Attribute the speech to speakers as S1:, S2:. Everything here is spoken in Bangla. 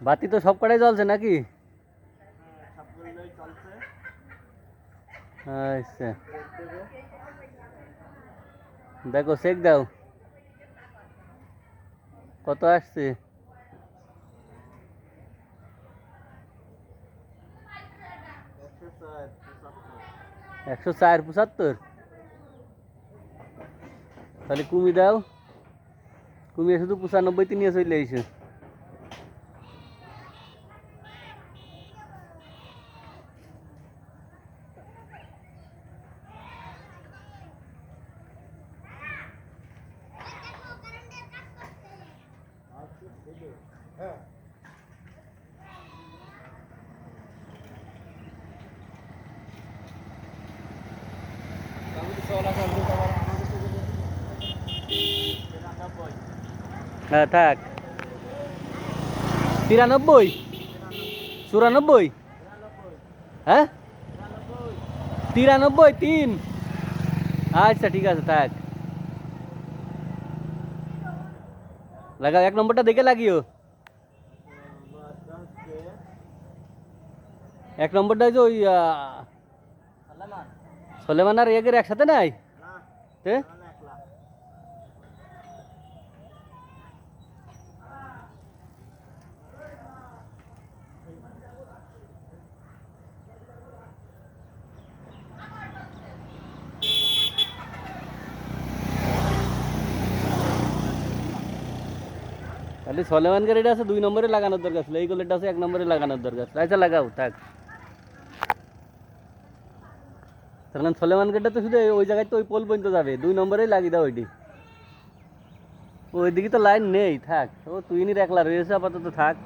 S1: বাতি তো সব কটাই জ্বলছে নাকি? আচ্ছা।
S2: দেখো
S1: চেক দাও। কত আসছে?
S2: একশো চার, পঁচাত্তর।
S1: তাহলে কুমি দাও। কুমিয়ে শুধু পঁচানব্বইতে নিয়ে চলে এসে
S2: হ্যাঁ।
S1: হ্যাঁ থাক। তিরানব্বই? চুরানব্বই? হ্যাঁ? তিরানব্বই, তিন। আচ্ছা ঠিক আছে, থাক। লাগাও, এক নম্বরটা দেখে লাগিও। এক নম্বরটা ওই যে ওই সলেমান। আর এগের একসাথে নাই? তে? তাহলে সলেমান গাড়িটা আছে, দুই নম্বরে লাগানোর দরকার ছিল। এই গোলেরটা আছে, এক নম্বরে লাগানোর দরকার ছিল। আচ্ছা লাগাও, থাক। তাহলে সলেমান গাড়িটা তো শুধু ওই জায়গায় তো ওই পোল পর্যন্ত যাবে। দুই নম্বরেই লাগিয়ে দাও ওইটি। ওইদিকে তো লাইন নেই, থাক। ও তুই একলা রয়েছে আপাতত, থাক।